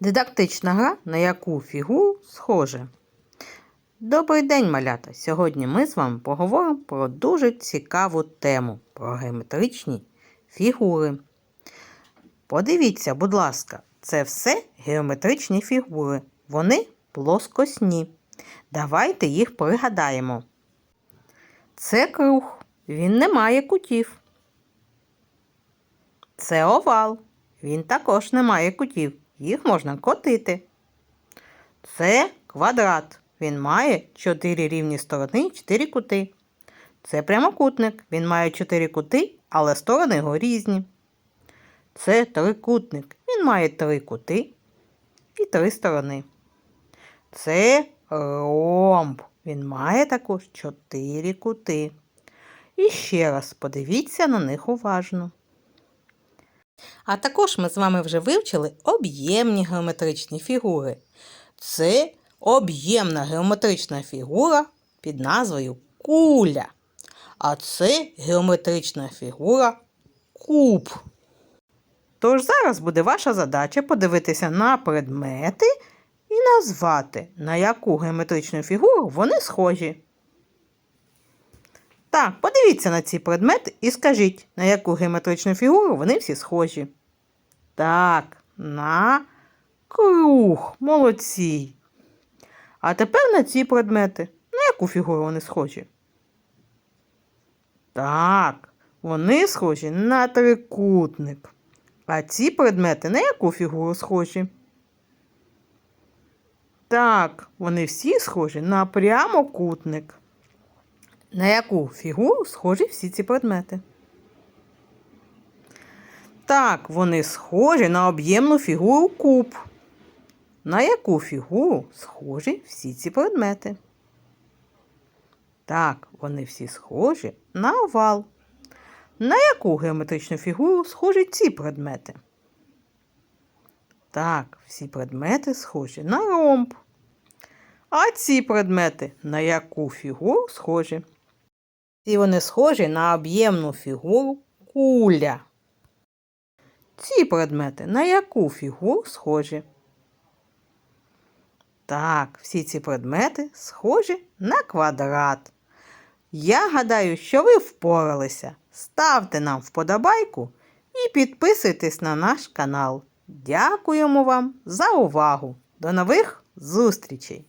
Дидактична гра, на яку фігуру схоже. Добрий день, малята! Сьогодні ми з вами поговоримо про дуже цікаву тему про геометричні фігури. Подивіться, будь ласка, це все геометричні фігури. Вони плоскосні. Давайте їх пригадаємо. Це круг, він не має кутів. Це овал. Він також не має кутів. Їх можна котити. Це квадрат. Він має 4 рівні сторони і 4 кути. Це прямокутник. Він має 4 кути, але сторони його різні. Це трикутник. Він має 3 кути і 3 сторони. Це ромб. Він має також 4 кути. І ще раз подивіться на них уважно. А також ми з вами вже вивчили об'ємні геометричні фігури. Це об'ємна геометрична фігура під назвою куля. А це геометрична фігура куб. Тож зараз буде ваша задача подивитися на предмети і назвати, на яку геометричну фігуру вони схожі. Так, подивіться на ці предмети і скажіть, на яку геометричну фігуру вони всі схожі. Так, на круг. Молодці. А тепер на ці предмети. На яку фігуру вони схожі? Так, вони схожі на трикутник. А ці предмети на яку фігуру схожі? Так, вони всі схожі на прямокутник. На яку фігуру схожі всі ці предмети? Так, вони схожі на об'ємну фігуру куб. На яку фігуру схожі всі ці предмети? Так, вони всі схожі на овал. На яку геометричну фігуру схожі ці предмети? Так, всі предмети схожі на ромб. А ці предмети на яку фігуру схожі? Ці вони схожі на об'ємну фігуру куля. Ці предмети на яку фігуру схожі? Так, всі ці предмети схожі на квадрат. Я гадаю, що ви впоралися. Ставте нам вподобайку і підписуйтесь на наш канал. Дякуємо вам за увагу. До нових зустрічей!